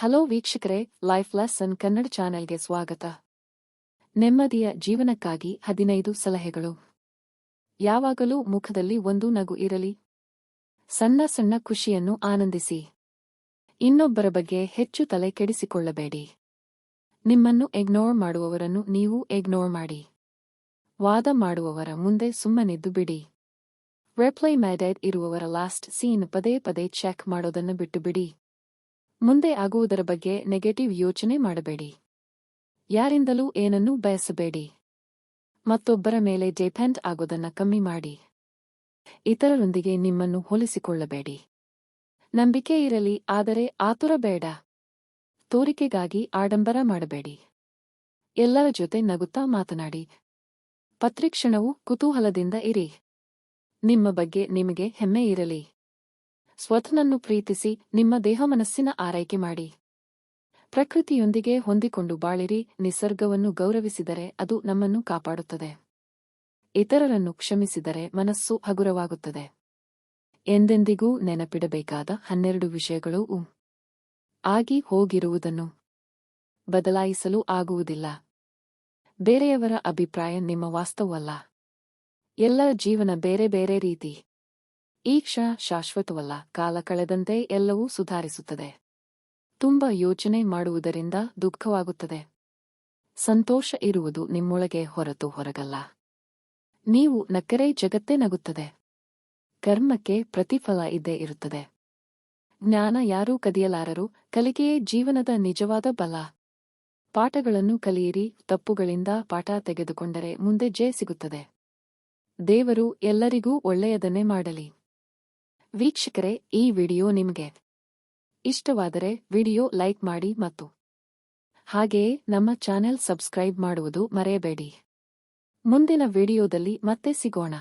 Hello ವೀಕ್ಷಕರೇ life lesson Kannada ಚಾನೆಲ್ಗೆ ಸ್ವಾಗತ. ನೆಮ್ಮದಿಯ ಜೀವನಕ್ಕಾಗಿ ಹದಿನೈದು ಸಲಹೆಗಳು. ಯಾವಾಗಲೂ ಮುಖದಲ್ಲಿ ಒಂದು ನಗು ಇರಲಿ. ಸಣ್ಣ ಸಣ್ಣ ಖುಷಿಯನ್ನು ಆನಂದಿಸಿ. ಇನ್ನೊಬ್ಬರ ಬಗ್ಗೆ ಹೆಚ್ಚು ತಲೆ ಕೆಡಿಸಿಕೊಳ್ಳಬೇಡಿ. ನಿಮ್ಮನ್ನು ಎಗ್ನೋರ್ ಮಾಡುವವರನ್ನು ನೀವು ಎಗ್ನೋರ್ ಮಾಡಿ. ವಾದ ಮಾಡುವವರ ಮುಂದೆ ಸುಮ್ಮನಿದ್ದು ಬಿಡಿ. ರೆಪ್ಲೈ ಮ್ಯಾಡೆಡ್ ಇರುವವರ ಲಾಸ್ಟ್ ಸೀನ್ ಪದೇ ಪದೇ ಚೆಕ್ ಮಾಡೋದನ್ನು ಬಿಟ್ಟು ಬಿಡಿ. ಮುಂದೆ ಆಗುವುದರ ಬಗ್ಗೆ ನೆಗೆಟಿವ್ ಯೋಚನೆ ಮಾಡಬೇಡಿ. ಯಾರಿಂದಲೂ ಏನನ್ನೂ ಬಯಸಬೇಡಿ. ಮತ್ತೊಬ್ಬರ ಮೇಲೆ ಡಿಪೆಂಡ್ ಆಗೋದನ್ನ ಕಮ್ಮಿ ಮಾಡಿ. ಇತರರೊಂದಿಗೆ ನಿಮ್ಮನ್ನು ಹೋಲಿಸಿಕೊಳ್ಳಬೇಡಿ. ನಂಬಿಕೆ ಇರಲಿ, ಆದರೆ ಆತುರ ಬೇಡ. ತೋರಿಕೆಗಾಗಿ ಆಡಂಬರ ಮಾಡಬೇಡಿ. ಎಲ್ಲರ ಜೊತೆ ನಗುತ್ತಾ ಮಾತನಾಡಿ. ಪತ್ರಿಕ್ಷಣವು ಕುತೂಹಲದಿಂದ ಇರಿ. ನಿಮ್ಮ ಬಗ್ಗೆ ನಿಮಗೆ ಹೆಮ್ಮೆ ಇರಲಿ. ಸ್ವತನನ್ನು ಪ್ರೀತಿಸಿ ನಿಮ್ಮ ದೇಹ ಮನಸ್ಸಿನ ಆರೈಕೆ ಮಾಡಿ. ಪ್ರಕೃತಿಯೊಂದಿಗೆ ಹೊಂದಿಕೊಂಡು ಬಾಳಿರಿ, ನಿಸರ್ಗವನ್ನು ಗೌರವಿಸಿದರೆ ಅದು ನಮ್ಮನ್ನು ಕಾಪಾಡುತ್ತದೆ. ಇತರರನ್ನು ಕ್ಷಮಿಸಿದರೆ ಮನಸ್ಸು ಹಗುರವಾಗುತ್ತದೆ. ಎಂದೆಂದಿಗೂ ನೆನಪಿಡಬೇಕಾದ ಹನ್ನೆರಡು ವಿಷಯಗಳು ಉಂ. ಆಗಿ ಹೋಗಿರುವುದನ್ನು. ಬದಲಾಯಿಸಲು ಆಗುವುದಿಲ್ಲ. ಬೇರೆಯವರ ಅಭಿಪ್ರಾಯ ನಿಮ್ಮ ವಾಸ್ತವವಲ್ಲ. ಎಲ್ಲರ ಜೀವನ ಬೇರೆ ಬೇರೆ ರೀತಿ. ಈ ಕ್ಷಣ ಶಾಶ್ವತವಲ್ಲ, ಕಾಲ ಕಳೆದಂತೆ ಎಲ್ಲವೂ ಸುಧಾರಿಸುತ್ತದೆ. ತುಂಬ ಯೋಚನೆ ಮಾಡುವುದರಿಂದ ದುಃಖವಾಗುತ್ತದೆ. ಸಂತೋಷ ಇರುವುದು ನಿಮ್ಮೊಳಗೆ ಹೊರತು ಹೊರಗಲ್ಲ. ನೀವು ನಕ್ಕರೆ ಜಗತ್ತೇ ನಗುತ್ತದೆ. ಕರ್ಮಕ್ಕೆ ಪ್ರತಿಫಲ ಇದ್ದೇ ಇರುತ್ತದೆ. ಜ್ಞಾನ ಯಾರೂ ಕದಿಯಲಾರರು, ಕಲಿಕೆಯೇ ಜೀವನದ ನಿಜವಾದ ಬಲ. ಪಾಠಗಳನ್ನು ಕಲಿಯಿರಿ, ತಪ್ಪುಗಳಿಂದ ಪಾಠ ತೆಗೆದುಕೊಂಡರೆ ಮುಂದೆ ಜಯ ಸಿಗುತ್ತದೆ. ದೇವರು ಎಲ್ಲರಿಗೂ ಒಳ್ಳೆಯದನ್ನೇ ಮಾಡಲಿ. ವೀಕ್ಷಕರೇ, ಈ ವಿಡಿಯೋ ನಿಮಗೆ ಇಷ್ಟವಾದರೆ ವಿಡಿಯೋ ಲೈಕ್ ಮಾಡಿ ಮತ್ತು ಹಾಗೆಯೇ ನಮ್ಮ ಚಾನೆಲ್ ಸಬ್ಸ್ಕ್ರೈಬ್ ಮಾಡುವುದು ಮರೆಯಬೇಡಿ. ಮುಂದಿನ ವಿಡಿಯೋದಲ್ಲಿ ಮತ್ತೆ ಸಿಗೋಣ.